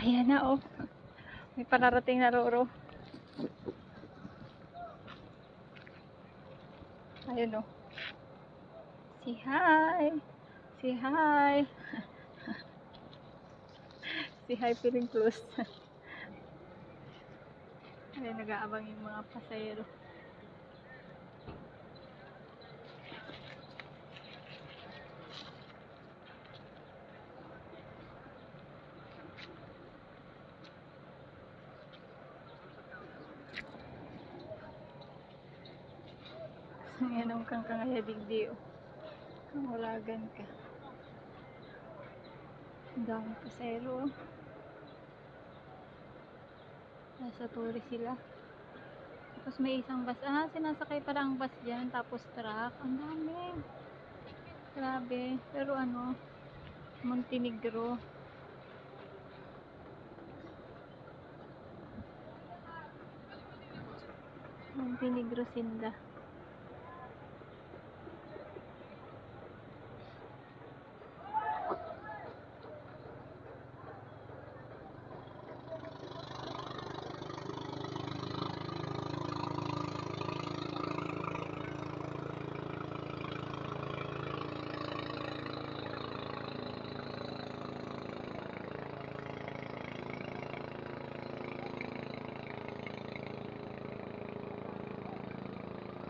Ayan na, oh. May pararating na Roro. Ayun, oh. Say hi. Say hi. Say hi, feeling close. Ayun, nag-aabang yung mga pasayero. Ngayon kang kangayabig di, oh. Kamulagan ka. Ang dami pasero. oh. Nasa tourist sila. Tapos may isang bus. Ah, sinasakay pa ang bus dyan. Tapos truck. Ang dami. Grabe. Pero ano, Montenegro. Montenegro Sinda.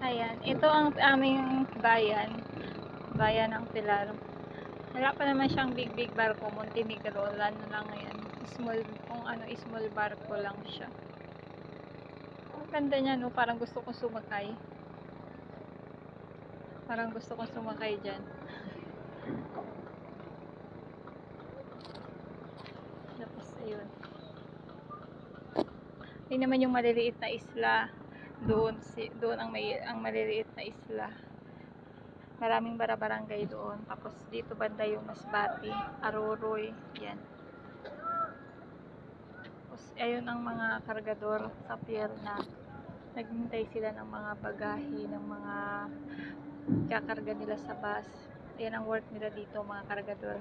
Ayan, ito ang aming bayan. Bayan ng Pilar. Wala pa naman siyang big big barko, Montenegro. Ano lang yan. Small, kung ano, small barko lang siya. Ang ganda niya, no? Parang gusto kong sumakay. Parang gusto kong sumakay dyan. Tapos, ayun. Yun naman yung maliliit na isla doon si doon ang may ang maliliit na isla. Maraming barabarangay doon. Tapos dito banda yung Masbati Aroroy yan. Tapos ayun ang mga kargador sa pier na naghintay sila ng mga bagahe ng mga kakarga nila sa bus. Ayan ang work nila dito mga kargador